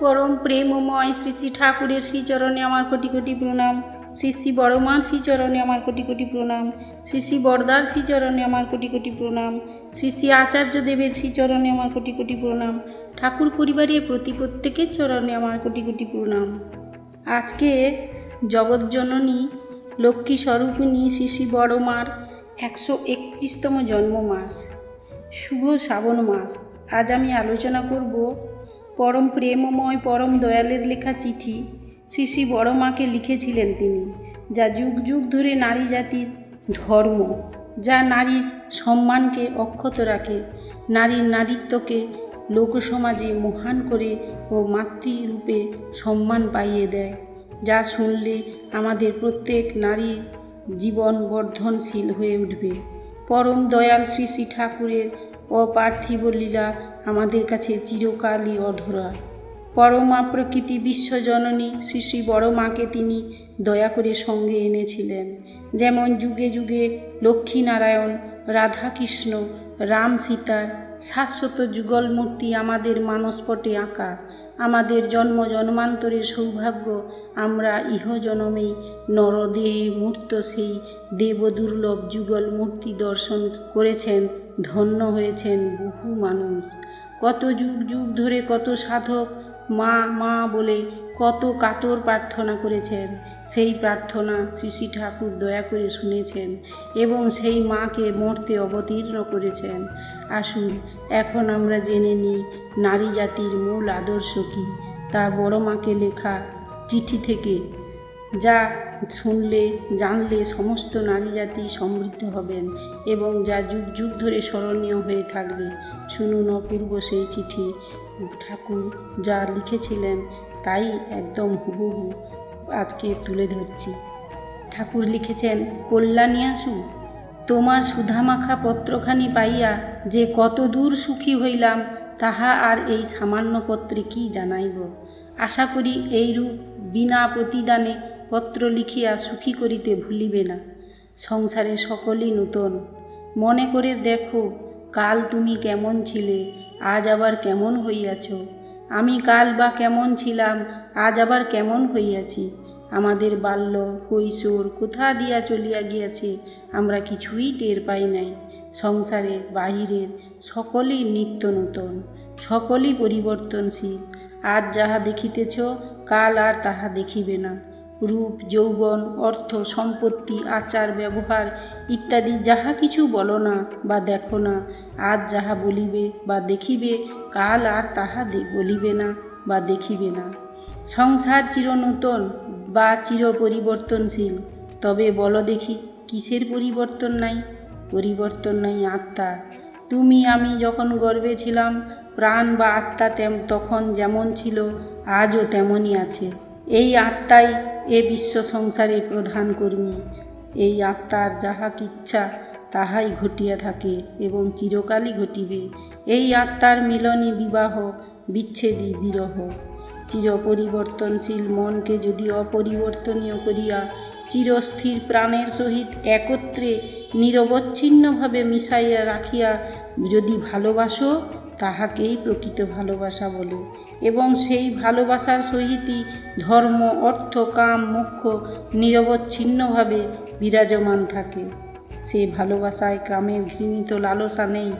পরম প্রেমময় শ্রী শ্রী ঠাকুরের শ্রীচরণে আমার কোটি কোটি প্রণাম। শ্রী শ্রী বড়মার শ্রীচরণে আমার কোটি কোটি প্রণাম। শ্রী শ্রী বরদার শ্রীচরণে আমার কোটি কোটি প্রণাম। শ্রী শ্রী আচার্য দেবের শ্রীচরণে আমার কোটি কোটি প্রণাম। ঠাকুর পরিবারের প্রতি প্রত্যেকের চরণে আমার কোটি কোটি প্রণাম। আজকে জগৎজননী লক্ষ্মী স্বরূপিণী শ্রী শ্রী বড়মার একশো একত্রিশতম জন্ম মাস শুভ শ্রাবণ মাস। আজ আমি আলোচনা করব পরম প্রেমময়, পরম দয়ালের লেখা চিঠি শ্রী শ্রী বড় মাকে লিখেছিলেন তিনি, যা যুগ যুগ ধরে নারী জাতির ধর্ম, যা নারীর সম্মানকে অক্ষত রাখে, নারীর নারীত্বকে লোকসমাজে মহান করে ও মাতৃরূপে সম্মান পাইয়ে দেয়, যা শুনলে আমাদের প্রত্যেক নারীর জীবন বর্ধনশীল হয়ে উঠবে। পরম দয়াল শ্রী শ্রী ঠাকুরের অপার্থিব লীলা আমাদের কাছে চিরকালই অধরা। পরমা প্রকৃতি বিশ্বজননী, শ্রী শ্রী বড় মাকে তিনি দয়া করে সঙ্গে এনেছিলেন। যেমন যুগে যুগে লক্ষ্মীনারায়ণ, রাধাকৃষ্ণ, রাম সীতার শাশ্বত যুগল মূর্তি আমাদের মানসপটে আঁকা। আমাদের জন্ম জন্মান্তরের সৌভাগ্য আমরা ইহজনমেই নরদেহে মূর্ত সেই দেবদুর্লভ যুগল মূর্তি দর্শন করেছেন, ধন্য হয়েছেন বহু মানুষ। কত যুগ যুগ ধরে কত সাধক মা মা বলে কত কাতর প্রার্থনা করেছেন। সেই প্রার্থনা শ্রী ঠাকুর দয়া করে শুনেছেন এবং সেই মাকে মর্তে অবতীর্ণ করেছেন। আসুন, এখন আমরা জেনে নিই নারী জাতির মূল আদর্শ কী। তা বড় মাকে লেখা চিঠি থেকে যা শুনলে, জানলে সমস্ত নারী জাতি সমৃদ্ধ হবেন এবং যা যুগ যুগ ধরে স্মরণীয় হয়ে থাকবে। শুনুন অপূর্ব সেই চিঠি। ঠাকুর যা লিখেছিলেন তাই একদম হুবহু আজকে তুলে ধরছি। ঠাকুর লিখেছেন, কল্যাণী আসু, তোমার সুধামাখা পত্রখানি পাইয়া যে কত দূর সুখী হইলাম, তাহা আর এই সামান্য পত্রে কি জানাইব? আশা করি এইরূপ বিনা প্রতিদানে পত্র লিখিয়া সুখী করিতে ভুলিবে না। সংসারে সকলই নূতন। মনে করে দেখো, কাল তুমি কেমন ছিলে, আজ আবার কেমন হইয়াছ। আমি কাল বা কেমন ছিলাম, আজ আবার কেমন হইয়াছি। আমাদের বাল্য, কৈশোর কোথা দিয়া চলিয়া গিয়াছে, আমরা কিছুই টের পাই নাই। সংসারে, বাহিরের সকলেই নিত্য নূতন, সকলই পরিবর্তনশীল। আজ যাহা দেখিতেছ, কাল আর তাহা দেখিবে না। রূপ, যৌবন, অর্থ, সম্পত্তি, আচার, ব্যবহার ইত্যাদি যাহা কিছু বলো না বা দেখো না, আজ যাহা বলিবে বা দেখিবে, কাল আর তাহা বলিবে না বা দেখিবে না। সংসার চির চিরনূতন বা চির পরিবর্তনশীল তবে বলো দেখি, কিসের পরিবর্তন নাই? পরিবর্তন নাই আত্মা। তুমি আমি যখন গর্বে ছিলাম, প্রাণ বা আত্মা তেম তখন যেমন ছিল, আজও তেমনই আছে। এই আত্মাই এ বিশ্ব সংসারে প্রধান কর্মী। এই আত্মার যাহা কিচ্ছা, তাহাই ঘটিয়া থাকে এবং চিরকালই ঘটিবে। এই আত্মার মিলনই বিবাহ বিচ্ছেদই বিরহ। চির পরিবর্তনশীল মনকে যদি অপরিবর্তনীয় করিয়া চিরস্থির প্রাণের সহিত একত্রে নিরবচ্ছিন্নভাবে মিশাইয়া রাখিয়া যদি ভালোবাসো তাহাকেই প্রকৃত ভালোবাসা বলে। এবং সেই ভালোবাসার সহিতই ধর্ম, অর্থ, কাম, মোক্ষ নিরবচ্ছিন্নভাবে বিরাজমান থাকে। সে ভালোবাসায় কামের ঘৃণিত লালসা নেই।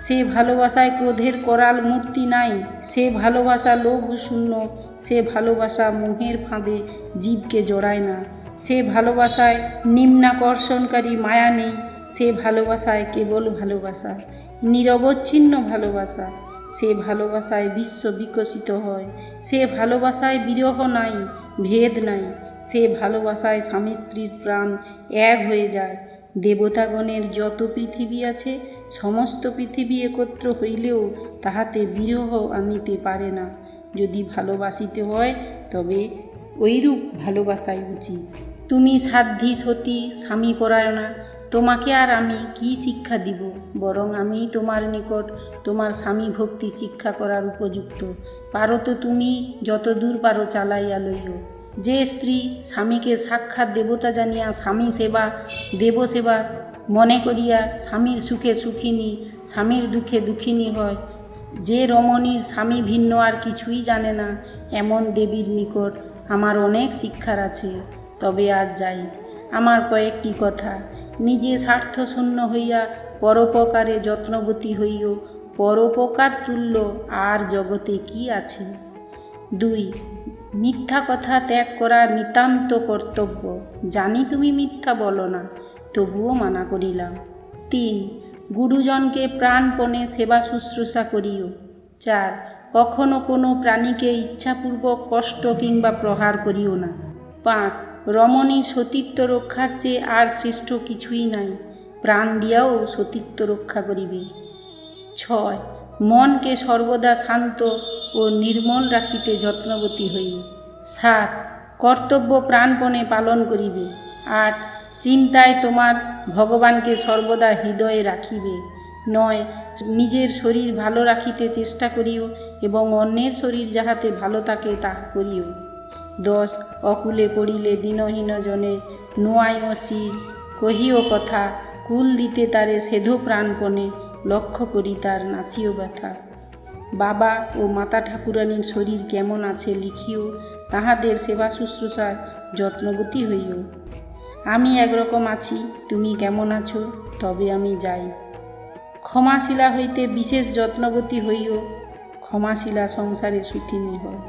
সে ভালোবাসায় ক্রোধের করাল মূর্তি নাই। সে ভালোবাসা লোভ শূন্য। সে ভালোবাসা মোহের ফাঁদে জীবকে জড়ায় না। সে ভালোবাসায় নিম্নাকর্ষণকারী মায়া নেই। সে ভালোবাসায় কেবল ভালোবাসা। নিরবচ্ছিন্ন ভালোবাসা। সে ভালোবাসায় বিশ্ব বিকশিত হয়। সে ভালোবাসায় বিরহ নাই, ভেদ নাই। সে ভালোবাসায় স্বামী স্ত্রীর প্রাণ এক হয়ে যায়। দেবতাগণের যত পৃথিবী আছে, সমস্ত পৃথিবী একত্র হইলেও তাহাতে বিরহ আনিতে পারে না। যদি ভালোবাসিতে হয়, তবে ওইরূপ ভালোবাসাই উচিত। তুমি সাধ্যি সতী স্বামী পরায়ণা তোমাকে আর আমি কি শিক্ষা দিব? বরং আমি তোমার নিকট তোমার স্বামী ভক্তি শিক্ষা করার উপযুক্ত। পারো তো তুমি যত দূর পারো চালাইয়া লইও। যে স্ত্রী স্বামীকে সাক্ষাৎ দেবতা জানিয়া স্বামী সেবা দেবসেবা মনে করিয়া স্বামীর সুখে সুখিনী, স্বামীর দুঃখে দুঃখিনী হয়, যে রমণীর স্বামী ভিন্ন আর কিছুই জানে না, এমন দেবীর নিকট আমার অনেক শিক্ষার আছে। তবে আজ যাই। আমার কয়েকটি কথা। নিজে স্বার্থশূন্য হইয়া পরোপকারে যত্নবতী হইও। পরোপকার তুল্য আর জগতে কি আছে? দুই, মিথ্যা কথা ত্যাগ করা নিতান্ত কর্তব্য। জানি তুমি মিথ্যা বলো না, তবুও মানা করিলাম। তিন, গুরুজনকে প্রাণপণে সেবা শুশ্রূষা করিও। চার, কখনো কোনো প্রাণীকে ইচ্ছাপূর্বক কষ্ট কিংবা প্রহার করিও না। রমণীর সতীত্ব রক্ষার চেয়ে আর শ্রেষ্ঠ কিছুই নাই। প্রাণ দিয়াও সতীত্ব রক্ষা করিবে। ছয়, মনকে সর্বদা শান্ত ও নির্মল রাখিতে যত্নবতী হই সাত, কর্তব্য প্রাণপণে পালন করিবে। আট, চিন্তায় তোমার ভগবানকে সর্বদা হৃদয়ে রাখিবে। নয়, নিজের শরীর ভালো রাখিতে চেষ্টা করিও এবং অন্যের শরীর যাহাতে ভালো থাকে তাহা করিও। দশ অকুলে পড়িলে দিনহীন জনে নোয়াইও শির কহিও কথা, কুল দিতে তারে সেধো প্রাণপণে লক্ষ্য করি তার নাসিও ব্যথা। বাবা ও মাতা ঠাকুরানীর শরীর কেমন আছে লিখিও, তাহাদের সেবা শুশ্রূষায় যত্নবতী হইও। আমি একরকম আছি, তুমি কেমন আছো, তবে আমি যাই। ক্ষমাশিলা হইতে বিশেষ যত্নবতী হইও, ক্ষমাশিলা সংসারে সুখিনী হয়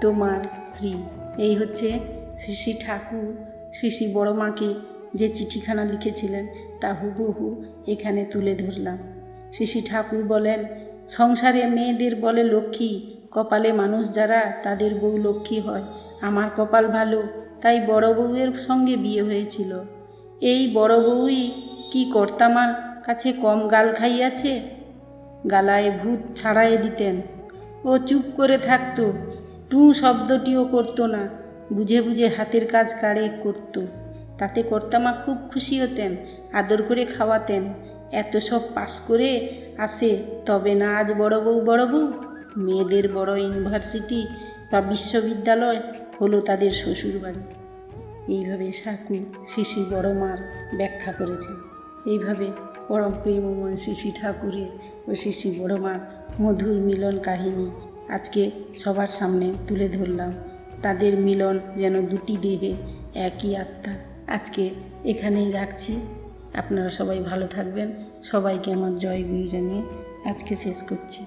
তোমার শ্রী এই হচ্ছে শ্রী শ্রী ঠাকুর, শ্রী শ্রী বড় মাকে যে চিঠিখানা লিখেছিলেন তা হুবহু এখানে তুলে ধরলাম। শ্রী শ্রী ঠাকুর বলেন, সংসারে মেয়েদের বলে লক্ষ্মী, কপালে মানুষ যারা, তাদের বউ লক্ষ্মী হয়। আমার কপাল ভালো, তাই বড় বউয়ের সঙ্গে বিয়ে হয়েছিল। এই বড় বউই কি কর্তামার কাছে কম গাল খাইয়াছে? গালায় ভূত ছাড়াই দিতেন। ও চুপ করে থাকতো টু শব্দটিও করতো না। বুঝে বুঝে হাতের কাজ কাড়ে করত। তাতে কর্তামা খুব খুশি হতেন, আদর করে খাওয়াতেন। এত সব পাস করে আসে তবে না আজ বড় বউ বড় বউ? মেয়েদের বড় ইউনিভার্সিটি বা বিশ্ববিদ্যালয় হলো তাদের শ্বশুরবাড়ি। এইভাবে সাকু, শিশি, বড় মার ব্যাখ্যা করেছেন এইভাবে পরম প্রেমময় শিশি ঠাকুরের ও শিশি বড় মার মধুর মিলন কাহিনী আজকে সবার সামনে তুলে ধরলাম। তাদের মিলন যেন দুটি দেহে একই আত্মা। আজকে এখানেই রাখছি। আপনারা সবাই ভালো থাকবেন। সবাইকে আমার জয় গুরু জানিয়ে আজকে শেষ করছি।